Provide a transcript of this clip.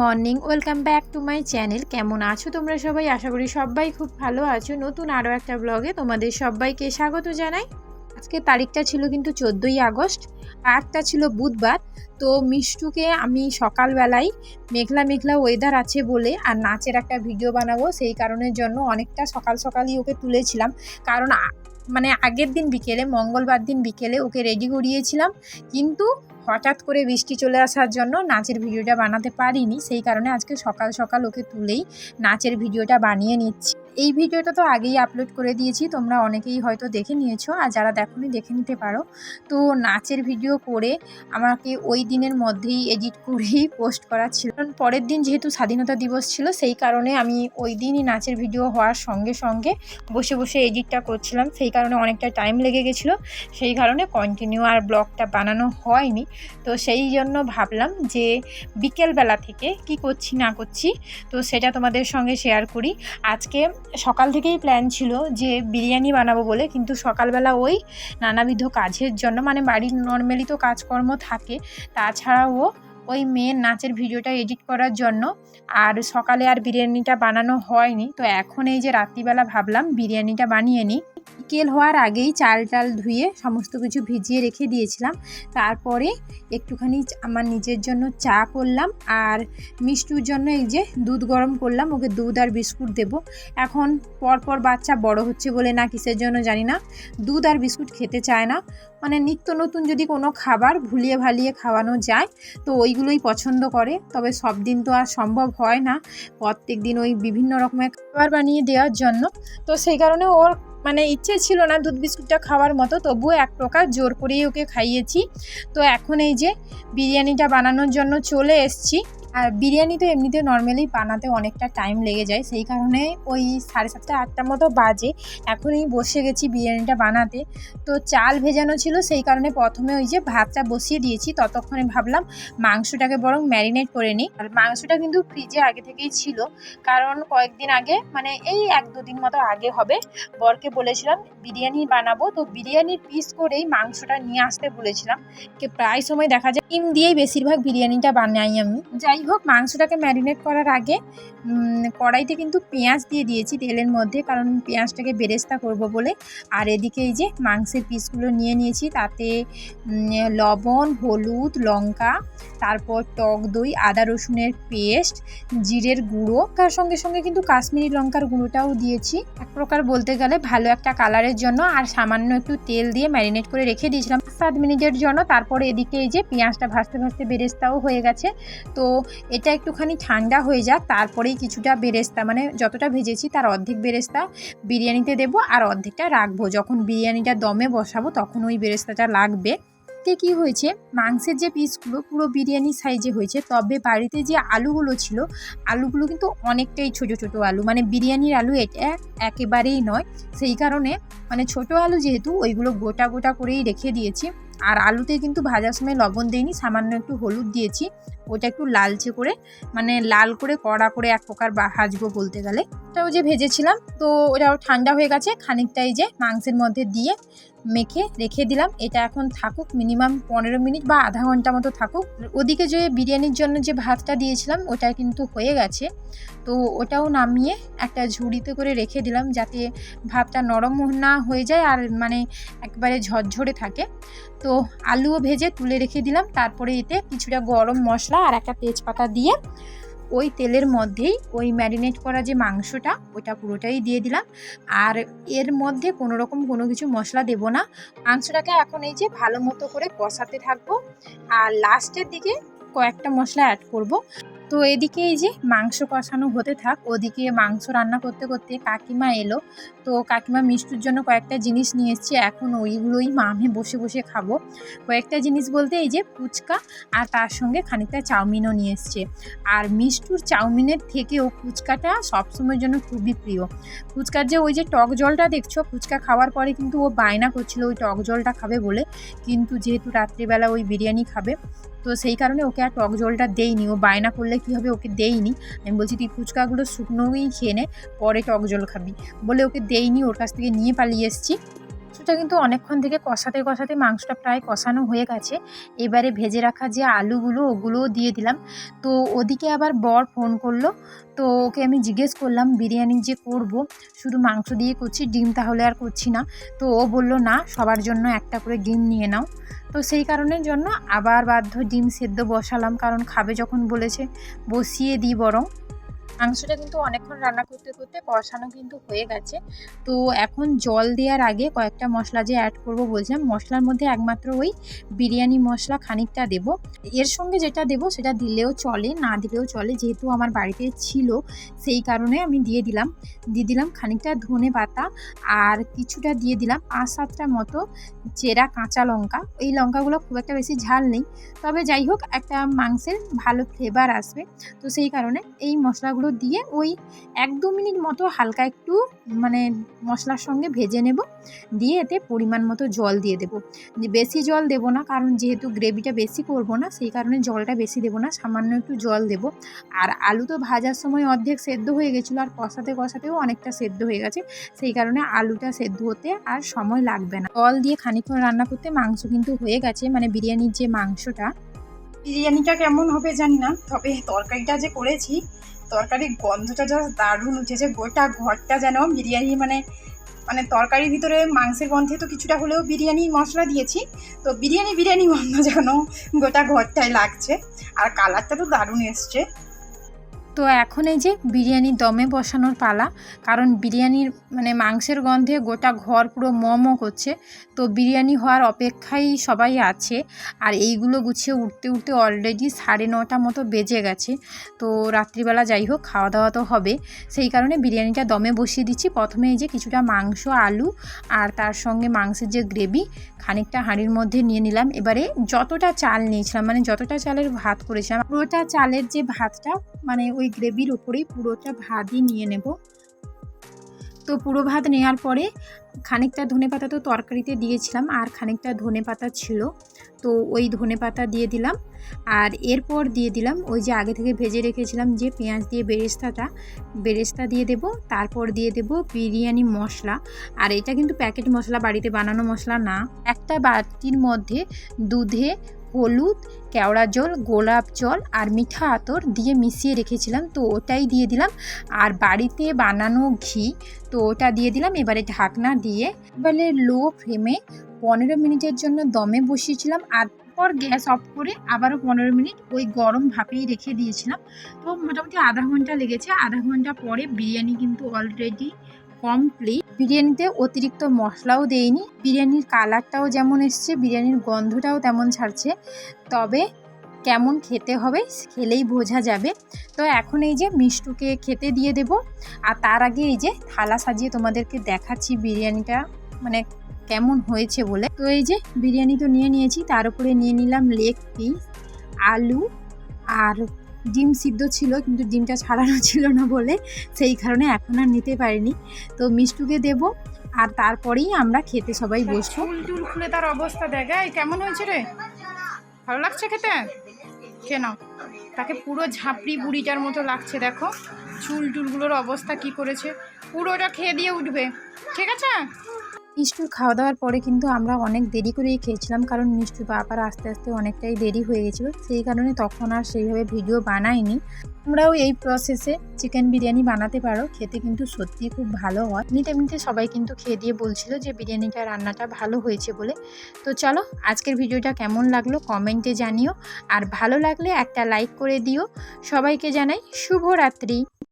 Morning, welcome back to my channel. কেমন আছো তোমরা সবাই? আশা করি সবাই খুব ভালো আছো। নতুন আরও একটা ব্লগে তোমাদের সবাইকে স্বাগত জানাই। আজকে তারিখটা ছিল কিন্তু চোদ্দোই আগস্ট আটটা ছিল বুধবার। তো মিষ্টুকে আমি সকালবেলায় মেঘলা মেঘলা ওয়েদার আছে বলে আর নাচের একটা ভিডিও বানাবো, সেই কারণের জন্য অনেকটা সকাল সকালই ওকে তুলেছিলাম। কারণ মানে আগের দিন বিকেলে, মঙ্গলবার দিন বিকেলে ওকে রেডি করিয়েছিলাম। কিন্তু হঠাৎ করে বৃষ্টি চলে আসার জন্য নাচের ভিডিওটা বানাতে পারিনি। সেই কারণে আজকে সকাল সকাল ওকে তুলেই নাচের ভিডিওটা বানিয়ে নিচ্ছি। এই ভিডিওটা তো আগেই আপলোড করে দিয়েছি, তোমরা অনেকেই হয়তো দেখে নিয়েছো, আর যারা দেখোনি দেখে নিতে পারো। তো নাচের ভিডিও করে আমাকে ওই দিনের মধ্যেই এডিট করেই পোস্ট করা ছিল। কারণ পরের দিন যেহেতু স্বাধীনতা দিবস ছিল, সেই কারণে আমি ওই দিনই নাচের ভিডিও হওয়ার সঙ্গে সঙ্গে বসে বসে এডিটটা করছিলাম। সেই কারণে অনেকটা টাইম লেগে গেছিল, সেই কারণে কন্টিনিউ আর ব্লগটা বানানো হয়নি। তো সেই জন্য ভাবলাম যে বিকেলবেলা থেকে কি করছি না করছি, তো সেটা তোমাদের সঙ্গে শেয়ার করি। আজকে সকাল থেকেই প্ল্যান ছিল যে বিরিয়ানি বানাবো বলে, কিন্তু সকালবেলা ওই নানাবিধ কাজের জন্য মানে বাড়ির নর্মালি তো কাজকর্ম থাকে, তাছাড়াও ওই মেয়ের নাচের ভিডিওটা এডিট করার জন্য। আর সকালে আর বিরিয়ানিটা বানানো হয়নি। তো এখন এই যে রাত্রিবেলা ভাবলাম বিরিয়ানিটা বানিয়ে নিই। বিকেল হওয়ার আগেই চাল টাল ধুয়ে সমস্ত কিছু ভিজিয়ে রেখে দিয়েছিলাম। তারপরে একটুখানি আমার নিজের জন্য চা করলাম। আর মিষ্টুর জন্য এই যে দুধ গরম করলাম। ওকে দুধ আর বিস্কুট দেব। এখন পরপর বাচ্চা বড় হচ্ছে বলে না, কিসের জন্য জানি না। দুধ আর বিস্কুট খেতে চায় না। মানে নিত্য নতুন যদি কোনো খাবার ভুলিয়ে ভালিয়ে খাওয়ানো যায়, তো ওইগুলোই পছন্দ করে, তবে সব দিন তো আর সম্ভব হয় না। প্রত্যেক দিন ওই বিভিন্ন রকমের খাবার বানিয়ে দেওয়ার জন্য। তো সেই কারণে ওর মানে ইচ্ছে ছিল না দুধ বিস্কুটটা খাওয়ার মতো, তবুও এক প্রকার জোর করেই ওকে খাইয়েছি। তো এখন এই যে বিরিয়ানিটা বানানোর জন্য চলে এসছি। আর বিরিয়ানি তো এমনিতে নর্মালি বানাতে অনেকটা টাইম লেগে যায়। সেই কারণে ওই সাড়ে সাতটা আটটার মতো বাজে। এখনই বসে গেছি বিরিয়ানিটা বানাতে। তো চাল ভেজানো ছিল, সেই কারণে প্রথমে ওই যে ভাতটা বসিয়ে দিয়েছি। ততক্ষণে ভাবলাম মাংসটাকে বরং ম্যারিনেট করে নিই। আর মাংসটা কিন্তু ফ্রিজে আগে থেকেই ছিল। কারণ কয়েকদিন আগে মানে এই এক দুদিন মতো আগে হবে, বরকে বলেছিলাম, বিরিয়ানি বানাবো। তো বিরিয়ানির পিস করেই মাংসটা নিয়ে আসতে বলেছিলাম। প্রায় সময় দেখা যায়, ডিম দিয়েই বেশিরভাগ বিরিয়ানিটা বানাই আমি। যাই হোক, মাংসটাকে ম্যারিনেট করার আগে কড়াইতে কিন্তু পেঁয়াজ দিয়ে দিয়েছি তেলের মধ্যে, কারণ পেঁয়াজটাকে বেরেস্তা করব বলে। আর এদিকে এই যে মাংসের পিসগুলো নিয়ে নিয়েছি, তাতে লবণ, হলুদ, লঙ্কা, তারপর টক দই, আদা রসুনের পেস্ট, জিরের গুঁড়ো, তার সঙ্গে সঙ্গে কিন্তু কাশ্মীরি লঙ্কার গুঁড়োটাও দিয়েছি। এক প্রকার বলতে গেলে ভালো একটা কালারের জন্য, আর সামান্য একটু তেল দিয়ে ম্যারিনেট করে রেখে দিয়েছিলাম। সাত মিনিটের জন্য, তারপরে এদিকে এই যে পেঁয়াজটা ভাজতে ভাজতে বেরেস্তাও হয়ে গেছে। তো এটা একটুখানি ঠান্ডা হয়ে যাক, তারপরেই কিছুটা বেরেস্তা মানে যতটা ভেজেছি তার অর্ধেক বেরেস্তা বিরিয়ানিতে দেবো আর অর্ধেকটা রাখব। যখন বিরিয়ানিটা দমে বসাবো তখন ওই বেরেস্তাটা লাগবে। এতে কি হয়েছে? মাংসের যে পিসগুলো পুরো বিরিয়ানি সাইজে হয়েছে, তবে বাড়িতে যে আলুগুলো ছিল, আলুগুলো কিন্তু অনেকটাই ছোট ছোট আলু। মানে বিরিয়ানির আলু এটা একেবারেই নয়। সেই কারণে মানে ছোট আলু যেহেতু, ওইগুলো গোটা গোটা করেই রেখে দিয়েছি। আর আলুতে কিন্তু ভাজার সময় লবণ দেইনি, সামান্য একটু হলুদ দিয়েছি। ওটা একটু লালচে করে মানে লাল করে কড়া করে এক প্রকার বা ভাজবো বলতে গেলে। ওটাও যে ভেজেছিলাম, তো ওটাও ঠান্ডা হয়ে গেছে, খানিকটাই যে মাংসের মধ্যে দিয়ে মেখে রেখে দিলাম। এটা এখন থাকুক, মিনিমাম পনেরো মিনিট বা আধা ঘণ্টা মতো থাকুক। ওদিকে যে বিরিয়ানির জন্য যে ভাতটা দিয়েছিলাম, ওটা কিন্তু হয়ে গেছে। তো ওটাও নামিয়ে একটা ঝুড়িতে করে রেখে দিলাম, যাতে ভাতটা নরম না হয়ে যায় আর মানে একবারে ঝরঝরে থাকে। তো আলুও ভেজে তুলে রেখে দিলাম, তারপরে এতে কিছুটা গরম মশলা আর একটা তেজপাতা দিয়ে ওই তেলের মধ্যেই ওই ম্যারিনেট করা যে মাংসটা ওটা পুরোটাই দিয়ে দিলাম। আর এর মধ্যে কোনো রকম কোনো কিছু মশলা দেব না। মাংসটাকে এখন এই যে ভালো মতো করে কষাতে থাকব। আর লাস্টের দিকে কয়েকটা মশলা অ্যাড করব। তো এদিকে এই যে মাংস কষানো হতে থাক, ওদিকে মাংস রান্না করতে করতে কাকিমা এলো। তো কাকিমা মিষ্টির জন্য কয়েকটা জিনিস নিয়ে এসেছি। এখন ওইগুলোই মা আমি বসে বসে খাব। কয়েকটা জিনিস বলতে এই যে ফুচকা আর তার সঙ্গে খানিকটা চাউমিনও নিয়ে এসছে। আর মিষ্টুর চাউমিনের থেকেও ফুচকাটা সবসময়ের জন্য খুবই প্রিয়। ফুচকার যে ওই যে টক জলটা দেখছ, ফুচকা খাওয়ার পরে কিন্তু ও বায়না করছিল, ওই টক জলটা খাবে বলে। কিন্তু যেহেতু রাত্রিবেলা ওই বিরিয়ানি খাবে তো সেই কারণে ওকে আর টক জলটা দেইনি। ও বায়না করলে কী হবে ওকে দেইনি। আমি বলছি, তুই ফুচকাগুলো শুকনোই খেয়ে নে, পরে টক জল খাবি। বলে ওকে দেইনি, ওর কাছ থেকে নিয়ে পালিয়ে এসেছি। মাংসটা কিন্তু অনেকক্ষণ থেকে কষাতে কষাতে মাংসটা প্রায় কষানো হয়ে গেছে। এবারে ভেজে রাখা যে আলুগুলো, ওগুলোও দিয়ে দিলাম। তো ওদিকে আবার বর ফোন করল। তো ওকে আমি জিজ্ঞেস করলাম, বিরিয়ানি যে করব? শুধু মাংস দিয়ে করছি, ডিম তাহলে আর করছি না। তো ও বলল, না, সবার জন্য একটা করে ডিম নিয়ে নাও। তো সেই কারণের জন্য আবার বাধ্য ডিম সেদ্ধ বসালাম। কারণ খাবে যখন বলেছে, বসিয়ে দিই বরং। মাংসটা কিন্তু অনেকক্ষণ রান্না করতে করতে কষানো কিন্তু হয়ে গেছে। তো এখন জল দেওয়ার আগে কয়েকটা মশলা যে অ্যাড করব বলছিলাম, মশলার মধ্যে একমাত্র ওই বিরিয়ানি মশলা খানিকটা দেব। এর সঙ্গে যেটা দেব সেটা দিলেও চলে, না দিলেও চলে, যেহেতু আমার বাড়িতে ছিল সেই কারণে আমি দিয়ে দিলাম। দিয়ে দিলাম খানিকটা ধনে পাতা আর কিছুটা দিয়ে দিলাম পাঁচ সাতটা মতো চেরা কাঁচা লঙ্কা। এই লঙ্কাগুলো খুব একটা বেশি ঝাল নেই। তবে যাই হোক, একটা মাংসের ভালো ফ্লেভার আসবে। তো সেই কারণে এই মশলাগুলো দিয়ে ওই এক দু মিনিট মতো হালকা একটু মানে মশলার সঙ্গে ভেজে নেব। দিয়ে এতে পরিমাণ মতো জল দিয়ে দেবো। বেশি জল দেবো না, কারণ যেহেতু গ্রেভিটা বেশি করব না, সেই কারণে জলটা বেশি দেবো না, সামান্য একটু জল দেবো। আর আলু তো ভাজার সময় অর্ধেক সেদ্ধ হয়ে গেছিল, আর কষাতে কষাতেও অনেকটা সেদ্ধ হয়ে গেছে। সেই কারণে আলুটা সেদ্ধ হতে আর সময় লাগবে না। জল দিয়ে খানিকক্ষণ রান্না করতে মাংস কিন্তু হয়ে গেছে মানে বিরিয়ানির যে মাংসটা। বিরিয়ানিটা কেমন হবে জানি না, তবে তরকারিটা যে করেছি তরকারির গন্ধটা যা দারুণ উঠেছে। গোটা ঘরটা যেন বিরিয়ানি মানে মানে তরকারির ভিতরে মাংসের গন্ধে তো কিছুটা হলেও বিরিয়ানি মশলা দিয়েছি। তো বিরিয়ানি বিরিয়ানি গন্ধ যেন গোটা ঘরটায় লাগছে। আর কালারটা তো দারুণ এসছে। তো এখন এই যে বিরিয়ানি দমে বসানোর পালা, কারণ বিরিয়ানির মানে মাংসের গন্ধে গোটা ঘর পুরো মম করছে, তো বিরিয়ানি হওয়ার অপেক্ষায় সবাই আছে। আর এইগুলো গুছিয়ে উঠতে উঠতে অলরেডি সাড়ে নটা মতো বেজে গেছে, তো রাত্রিবেলা যাই হোক, খাওয়া দাওয়া তো হবে। সেই কারণে বিরিয়ানিটা দমে বসিয়ে দিচ্ছি। প্রথমে এই যে কিছুটা মাংস, আলু আর তার সঙ্গে মাংসের যে গ্রেভি, খানিকটা হাঁড়ির মধ্যে নিয়ে নিলাম। এবারে যতটা চাল নিয়েছিলাম মানে যতটা চালের ভাত করেছিলাম, পুরোটা চালের যে ভাতটা মানে ওই গ্রেভির ওপরেই পুরোটা ভাতই নিয়ে নেব। তো পুরো ভাত নেওয়ার পরে খানিকটা ধনে পাতা তো তরকারিতে দিয়েছিলাম, আর খানিকটা ধনে পাতা ছিল। তো ওই ধনে পাতা দিয়ে দিলাম, আর এরপর দিয়ে দিলাম ওই যে আগে থেকে ভেজে রেখেছিলাম যে পেঁয়াজ দিয়ে বেরেস্তাটা, বেরেস্তা দিয়ে দেব, তারপর দিয়ে দেব বিরিয়ানি মশলা। আর এটা কিন্তু প্যাকেট মশলা, বাড়িতে বানানো মশলা না। একটা বাটির মধ্যে দুধে হলুদ, কেওড়া জল, গোলাপ জল আর মিঠা আতর দিয়ে মিশিয়ে রেখেছিলাম। তো ওটাই দিয়ে দিলাম। আর বাড়িতে বানানো ঘি, তো ওটা দিয়ে দিলাম। এবারে ঢাকনা দিয়ে এবারে লো ফ্লেমে পনেরো মিনিটের জন্য দমে বসিয়েছিলাম। আর পর গ্যাস অফ করে আবারও পনেরো মিনিট ওই গরম ভাপেই রেখে দিয়েছিলাম। তো মোটামুটি আধা ঘণ্টা লেগেছে। আধা ঘণ্টা পরে বিরিয়ানি কিন্তু অলরেডি কমপ্লিট বিরিয়ানিতে অতিরিক্ত মশলাও দেয়নি বিরিয়ানির কালারটাও যেমন এসছে, বিরিয়ানির গন্ধটাও তেমন ছাড়ছে। তবে কেমন খেতে হবে খেলেই বোঝা যাবে। তো এখন এই যে মিষ্টুকে খেতে দিয়ে দেব। আর তার আগে এই যে থালা সাজিয়ে তোমাদেরকে দেখাচ্ছি বিরিয়ানিটা মানে কেমন হয়েছে বলে। তো এই যে বিরিয়ানি তো নিয়ে নিয়েছি, তার উপরে নিয়ে নিলাম লেগ পিস, আলু, আর ডিম সিদ্ধ ছিল কিন্তু ডিমটা ছাড়ানো ছিল না বলে সেই কারণে এখন আর নিতে পারিনি। তো মিষ্টুকে দেব আর তারপরেই আমরা খেতে সবাই বসবো। চুল টুল খুলে তার অবস্থা দেখায় কেমন হয়েছে রে? ভালো লাগছে খেতে? কেন তাকে পুরো ঝাঁপড়ি বুড়িটার মতো লাগছে দেখো। চুল টুলগুলোর অবস্থা কি করেছে। পুরোটা খেয়ে দিয়ে উঠবে। ঠিক আছে? মিষ্টুর খাওয়া দাওয়ার পরে কিন্তু আমরা অনেক দেরি করেই খেয়েছিলাম, কারণ মিষ্টুর বাবার আস্তে আস্তে অনেকটাই দেরি হয়ে গেছিল। সেই কারণে তখন আর সেইভাবে ভিডিও বানাইনি। তোমরাও এই প্রসেসে চিকেন বিরিয়ানি বানাতে পারো, খেতে কিন্তু সত্যিই খুব ভালো হয়। এমনিতে এমনিতে সবাই কিন্তু খেয়ে দিয়ে বলছিল যে বিরিয়ানিটা রান্নাটা ভালো হয়েছে বলে। তো চলো, আজকের ভিডিওটা কেমন লাগল কমেন্টে জানিও। আর ভালো লাগলে একটা লাইক করে দিও। সবাইকে জানাই শুভরাত্রি।